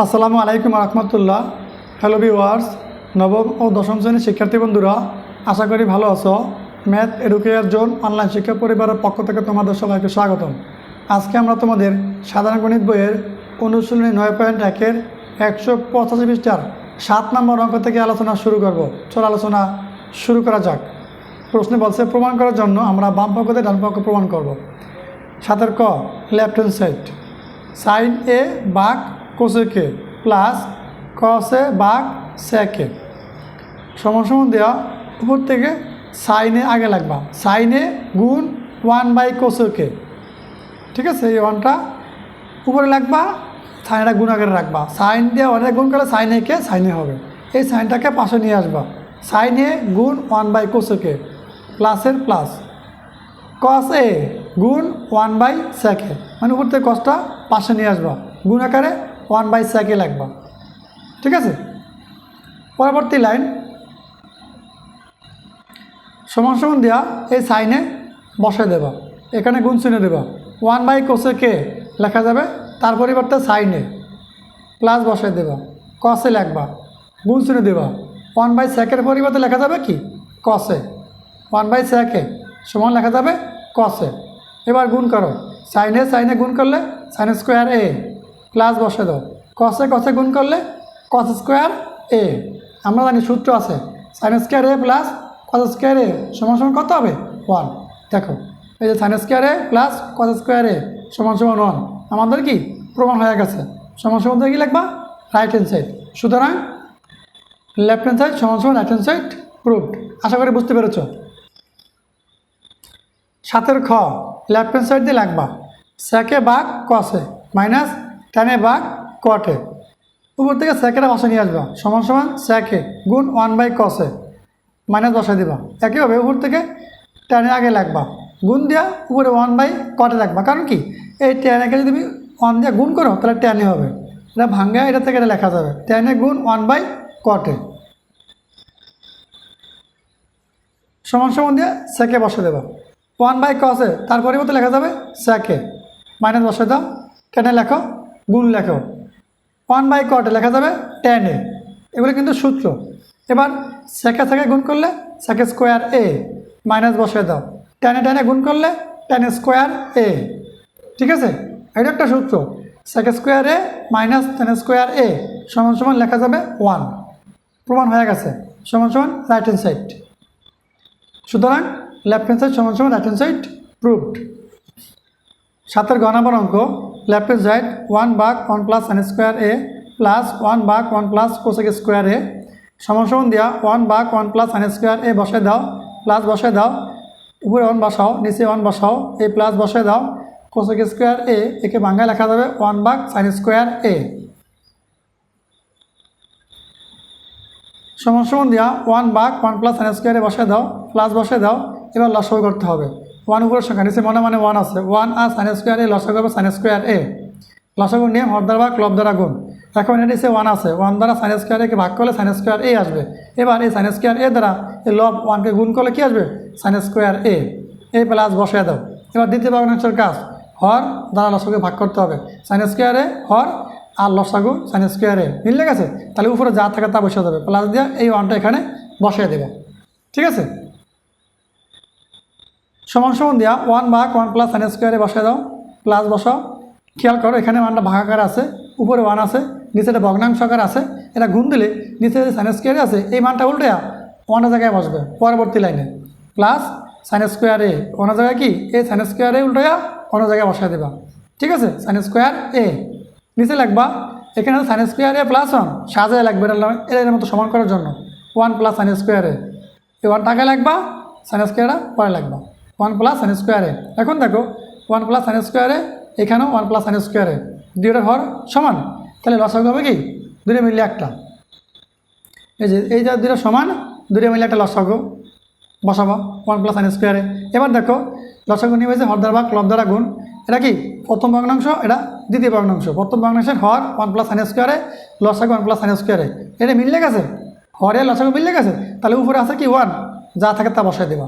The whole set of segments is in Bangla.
আসসালামু আলাইকুম রহমতুল্লাহ। হ্যালো ভিওয়ার্স নবম ও দশম শ্রেণির শিক্ষার্থী বন্ধুরা, আশা করি ভালো আছো। ম্যাথ এডুকেয়ার জোন অনলাইন শিক্ষা পরিবারের পক্ষ থেকে তোমাদের সবাইকে স্বাগতম। আজকে আমরা তোমাদের সাধারণ গণিত বইয়ের অনুশীলনী নয় পয়েন্ট একের একশো পঁচাশি পৃষ্ঠার সাত নম্বর অঙ্ক থেকে আলোচনা শুরু করব। চল আলোচনা শুরু করা যাক। প্রশ্নে বলছে, প্রমাণ করার জন্য আমরা বাম পক্ষ থেকে ডান পক্ষ প্রমাণ করব। সাতের ক left hand side sine A বাঘ কোসেকে প্লাস কসে বাঘ সেকে। সমান দেওয়া উপর থেকে সাইনে আগে লাগবা। সাইনে গুণ ওয়ান বাই কোসেকে। ঠিক আছে, এই ওয়ানটা উপরে লাগবা, সাইনটা গুণ আগে রাখবা। সাইন দিয়ে অনেক গুণ করলে সাইন একে সাইনে হবে। এই সাইনটাকে পাশে নিয়ে আসবা। সাইনে গুণ ওয়ান বাই কোসেকে প্লাসের প্লাস। কস এ গুণ ওয়ান বাই স্যাকে মানে উপর থেকে কসটা পাশে নিয়ে আসবা। গুণ আকারে ওয়ান বাই স্যাকে লাগবা। ঠিক আছে? পরবর্তী লাইন। সমান সমান দেওয়া এই সাইনে বসে দেবা। এখানে গুণ চিনে দেবা। ওয়ান বাই কোসে কে লেখা যাবে, তার পরিবর্তে সাইনে প্লাস বসে দেবা। কসে লিখবা গুণ চিনে দেবা। ওয়ান বাই সেকের পরিবর্তে লেখা যাবে কি? কসে। ওয়ান বাই সেকে সমান লেখা যাবে কসে। এবার গুণ করো। সাইনে সাইনে গুণ করলে সাইন স্কোয়ার এ। প্লাস বসে দাও। কসে কসে গুণ করলে কস স্কোয়ার এ আমরা জানি সূত্র আছে। Sine square A plus cos square A সমান সমান কত হবে? ওয়ান দেখো, এই যে sine square A plus cos square A সমান সমান ওয়ান আমাদের কি? প্রমাণ হয়ে গেছে। সমান সমান কি লিখবা? রাইট হ্যান্ড সাইড সুতরাং লেফট হ্যান্ড সাইড সমান সমান রাইট হ্যান্ড সাইড প্রুভড আশা করি বুঝতে পেরেছ। সাতের খ লেফট হ্যান্ড সাইড দিয়ে লাগবা স্যাকে বাঘ কসে মাইনাস টেনে বাঘ কটে। উপর থেকে স্যাকেরা বসে নিয়ে আসবা। সমান সমান স্যাকে গুণ ওয়ান বাই কসে মাইনাস বসাই দিবা। একইভাবে উপর থেকে টেনে আগে লাগবা। গুণ দেওয়া উপরে ওয়ান বাই কটে লাগবা। কারণ কি? এই টেনেকে যদি তুমি ওয়ান দিয়ে গুণ করো, তাহলে টেনে হবে। এটা ভাঙ্গা, এটা থেকে এটা লেখা যাবে। টেনে গুণ ওয়ান বাই কটে সমান সমান দিয়ে সেকে বসে দেবো। ওয়ান বাই কসে তার পরিবর্তে লেখা যাবে সেকে মাইনাস বসে দাও। টেনে লেখো? গুণ লেখো। ওয়ান বাই কটে লেখা যাবে টেনে এগুলো কিন্তু সূত্র। এবার সেকে থেকে গুণ করলে সেকে স্কোয়ার এ মাইনাস বসে দাও। টেনে টেনে গুণ করলে টেন স্কোয়ার এ ঠিক আছে? এটা একটা সূত্র। Sec square A minus tan square A সমান সমান লেখা যাবে ওয়ান প্রমাণ হয়ে গেছে। সমান সমান রাইট হ্যান্ড সাইড সুতরাং লেফট হ্যান্ড সাইড সমান সমান রাইট হ্যান্ড সাইড প্রুভড সাতের গ নম্বর অঙ্ক লেফট হ্যান্ড সাইড ওয়ান বাঘ one plus sine square A plus one বাঘ one plus cosec square A সমান দেওয়া ওয়ান বাঘ one plus sine square A বসে দাও প্লাস বসে দাও। উপরে ওয়ান বসাও, নিচে ওয়ান বসাও এ প্লাস বসে দাও। কোসেক স্কোয়ার এ একে বাংলায় লেখা যাবে ওয়ান বাঘ সাইন স্কোয়ার এ সমান সমান দেওয়া ওয়ান বাঘ ওয়ান প্লাস সাইন স্কোয়ারে বসে দাও প্লাস বসে দাও। এবার লসাগু করতে হবে। ওয়ান উপরের সংখ্যা নিচে মনে মানে ওয়ান আছে, ওয়ান আর সাইন স্কোয়ার এ, লসাগু হবে সাইন স্কোয়ার এ। লসাগু নিয়ম হর দ্বারা বা ক্লব দ্বারা গুণ। এখন এর নিচে ওয়ান আছে, ওয়ান দ্বারা সাইন স্কোয়ার একে ভাগ করলে সাইন স্কোয়ার এ আসবে। এবার এই সাইন স্কোয়ার এ দ্বারা এই লব ওয়ানকে গুণ করলে কী আসবে? Sine square A. A plus বসে দাও। এবার দ্বিতীয় ভগ্নাংশের কাজ, হর দ্বারা লসাগু ভাগ করতে হবে। সাইন স্কোয়ার এ, হর আর লসাগু সাইন স্কোয়ার এ। মিললে গেছে? তাহলে উপরে যা থাকে তা বসে যাবে প্লাস দিয়ে এই ওয়ানটা এখানে বসিয়ে দেবে। ঠিক আছে? সমান সমান দেওয়া ওয়ান ভাগ ওয়ান প্লাস সাইন স্কোয়ারে বসিয়ে দাও প্লাস বসাও। খেয়াল করো, এখানে ওয়ানটা ভাগাকার আছে, উপরে ওয়ান আছে, নিচে একটা ভগ্নাংশ আকার আছে। এটা গুণ দিলে নিচে যে সাইন স্কোয়ারে আছে, এই মানটা উল্টে ওয়ানের জায়গায় বসবে, পরবর্তী লাইনে। প্লাস সাইন স্কোয়ারে অন্য জায়গায় কি? এই সাইন স্কোয়ারে উল্টে অন্য জায়গায় বসায় দেবা। ঠিক আছে? Sine square A. নিচে লাগবা, এখানে sine square A plus one সাজায় লাগবে এটা এর মতো সমান করার জন্য। ওয়ান প্লাস সাইন স্কোয়ারে এ। ওয়ান টাকা লাগবা সাইন স্কোয়ারটা পরে লাগবা। ওয়ান প্লাস সাইন স্কোয়ারে। এখন দেখো, ওয়ান প্লাস সাইন স্কোয়ার, এখানেও ওয়ান প্লাস সাইন স্কোয়ারে। দুইটা ঘর সমান। তাহলে লসাগু হবে কি? দুটো মিললে একটা। এই যে এই যে দুটো সমান দুটো মিলে একটা লসাগু বসাবো, ওয়ান প্লাস সাইন স্কোয়ারে। এবার দেখো লসাগু নিয়ে হয়েছে হর দ্বারা বা ক্লব দ্বারা গুণ। এটা কি? প্রথম ভগ্নাংশ, এটা দ্বিতীয় ভগ্নাংশ। প্রথম ভগ্নাংশের হর ওয়ান প্লাস সাইন স্কোয়ারে লসাগু ওয়ান প্লাস সাইন স্কোয়ারে। এটা মিললে গেছে? হরে লসাগু মিললে গেছে? তাহলে উপরে আছে কি? ওয়ান। যা থাকে তা বসাই দেবা।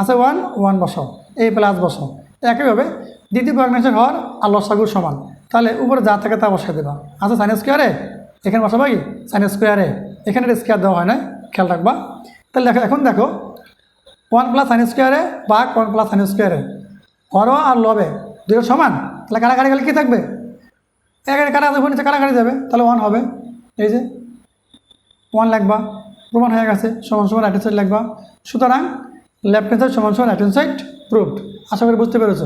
আছে ওয়ান ওয়ান বসাও। এ প্লাস বসাও। একইভাবে দ্বিতীয় ভগ্নাংশের হর আর লসাগুর সমান। তাহলে উপরে যা থাকে তা বসাই দেবা। আচ্ছা সাইন স্কোয়ারে এখানে বসাবা কি? সাইন স্কোয়ারে এখানে স্কোয়ার দেওয়া হয় না। খেয়াল রাখবা। তাহলে দেখো, এখন দেখো ওয়ান প্লাস সাইন স্কোয়ারে বা ওয়ান প্লাস সাইন স্কোয়ারে হর আর লবে দুটো সমান? তাহলে কাটাকাটি গেলে কী থাকবে? এখানে কাটা যাবে নিচে কাটাকাটি যাবে। তাহলে ওয়ান হবে। এই যে ওয়ান লাগবা প্রমাণ হয়ে গেছে। সমান সমান রাইট সাইড লাগবা সুতরাং লেফট হ্যান্ড সাইড সমান সমান রাইট হ্যান্ড সাইড প্রুভড আশা করি বুঝতে পেরেছ।